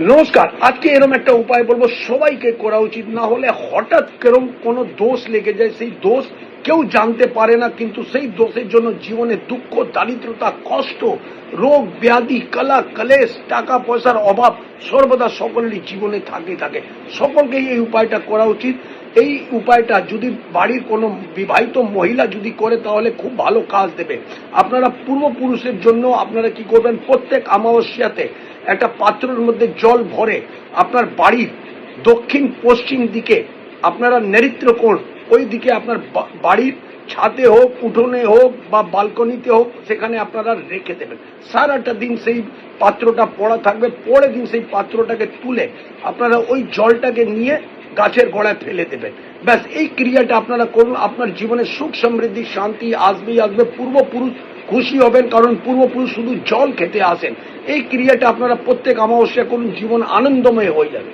নমস্কার, আজকে এরম একটা উপায় বলব, সবাইকে করা উচিত, না হলে হঠাৎ কেরম কোনো দোষ লেগে যায়, সেই দোষ কেউ জানতে পারে না, কিন্তু সেই দোষের জন্য জীবনে দুঃখ, দারিদ্রতা, কষ্ট, রোগ, ব্যাধি, কলা কলেশ টাকা পয়সার অভাব সর্বদা সকলেরই জীবনে থাকে থাকে। সকলকেই এই উপায়টা করা উচিত। এই উপায়টা যদি বাড়ির কোনো বিবাহিত মহিলা যদি করে, তাহলে খুব ভালো কাজ দেবে। আপনারা পূর্বপুরুষের জন্য আপনারা কি করবেন? প্রত্যেক অমাবস্যাতে একটা পাত্রের মধ্যে জল ভরে আপনার বাড়ির দক্ষিণ পশ্চিম দিকে আপনারা নৈরিত্য কোণ ওই দিকে আপনার বাড়ির ছাদে হোক, উঠোনে হোক বা বালকনিতে হোক, সেখানে আপনারা রেখে দেবেন। সারাটা দিন সেই পাত্রটা পড়া থাকবে, পরের দিন সেই পাত্রটাকে তুলে আপনারা ওই জলটাকে নিয়ে গাছের গোড়ায় ফেলে দেবেন। ব্যাস, এই ক্রিয়াটা আপনারা করুন, আপনার জীবনে সুখ সমৃদ্ধি, শান্তি আসবেই আসবে, পূর্বপুরুষ খুশি হবেন, কারণ পূর্বপুরুষ শুধু জল খেতে আসেন। এই ক্রিয়াটা আপনারা প্রত্যেক অমাবস্যা করুন, জীবন আনন্দময় হয়ে যাবে।